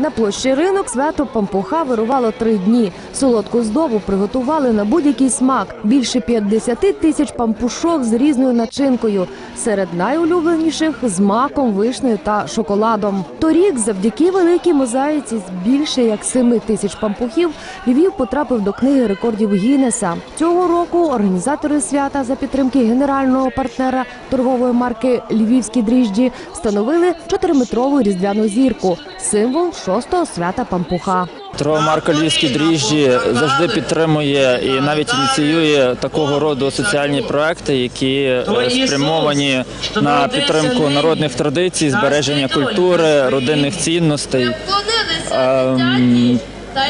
На площі ринок свято пампуха вирувало три дні. Солодку здобу приготували на будь-який смак. Більше 50 тисяч пампушок з різною начинкою. Серед найулюбленіших з маком, вишнею та шоколадом. Торік, завдяки великій мозаїці з більше як 7 тисяч пампухів, Львів потрапив до книги рекордів Гіннеса. Цього року організатори свята за підтримки генерального партнера торгової марки Львівські дріжджі встановили чотириметрову різдвяну зірку символ шостого свята пампуха. Торгова марка Львівські дріжджі завжди підтримує і навіть ініціює такого роду соціальні проекти, які е, спрямовані на підтримку народних традицій, збереження культури, родинних цінностей. Ем,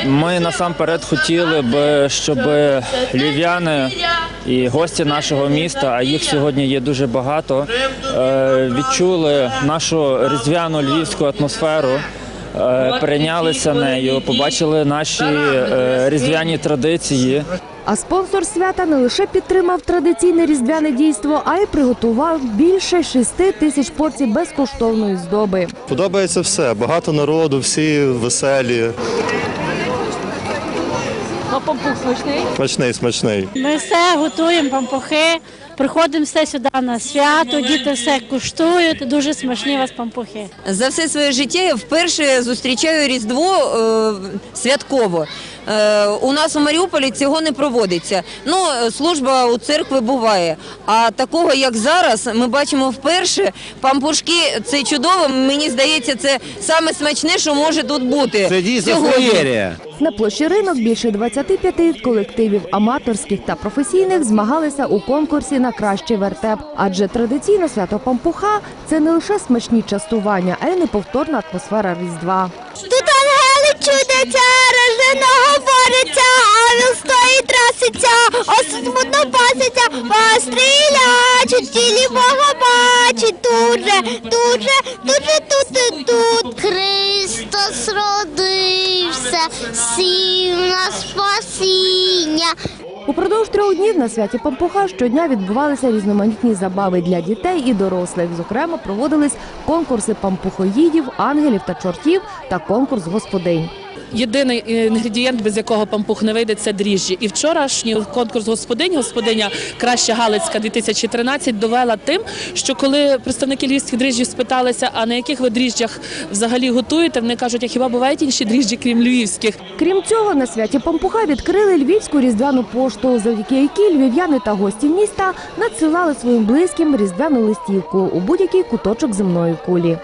Ми насамперед хотіли би, щоб львів'яни і гості нашого міста, а їх сьогодні є дуже багато, е, відчули нашу різдвяну львівську атмосферу. Е, Перейнялися нею, побачили наші е, різдвяні традиції. А спонсор свята не лише підтримав традиційне різдвяне дійство, а й приготував більше шести тисяч порцій безкоштовної здоби. Подобається все. Багато народу, всі веселі. Пампух смачний? Смачний, смачний. Ми все готуємо пампухи, приходимо все сюди на свято, діти все куштують. Дуже смачні у вас пампухи. За все своє життя я вперше зустрічаю Різдво е, святково. Е, у нас у Маріуполі цього не проводиться. Ну, служба у церкви буває. А такого, як зараз, ми бачимо вперше. Пампушки це чудово. Мені здається, це саме смачне, що може тут бути. Це дійсно феєрія. На площі ринок більше 25 колективів аматорських та професійних змагалися у конкурсі на кращий вертеп. Адже традиційне свято пампуха це не лише смачні частування, а й неповторна атмосфера різдва. Ось смутно паситься, пострілять, тілі Бога бачить, тут же, тут же, тут же, тут тут. Христос родився, сів на спасіння. Упродовж трьох днів на святі Пампуха щодня відбувалися різноманітні забави для дітей і дорослих. Зокрема, проводились конкурси пампухоїдів, ангелів та чортів та конкурс господинь. Єдиний інгредієнт, без якого пампух не вийде, це дріжджі. І вчорашній конкурс господинь, господиня Краща Галицька 2013 довела тим, що коли представники львівських дріжджів спиталися, а на яких ви дріжджах взагалі готуєте, вони кажуть, а хіба бувають інші дріжджі, крім львівських? Крім цього, на святі Пампуха відкрили львівську різдвяну пошту, завдяки якій львів'яни та гості міста надсилали своїм близьким різдвяну листівку у будь-який куточок земної кулі.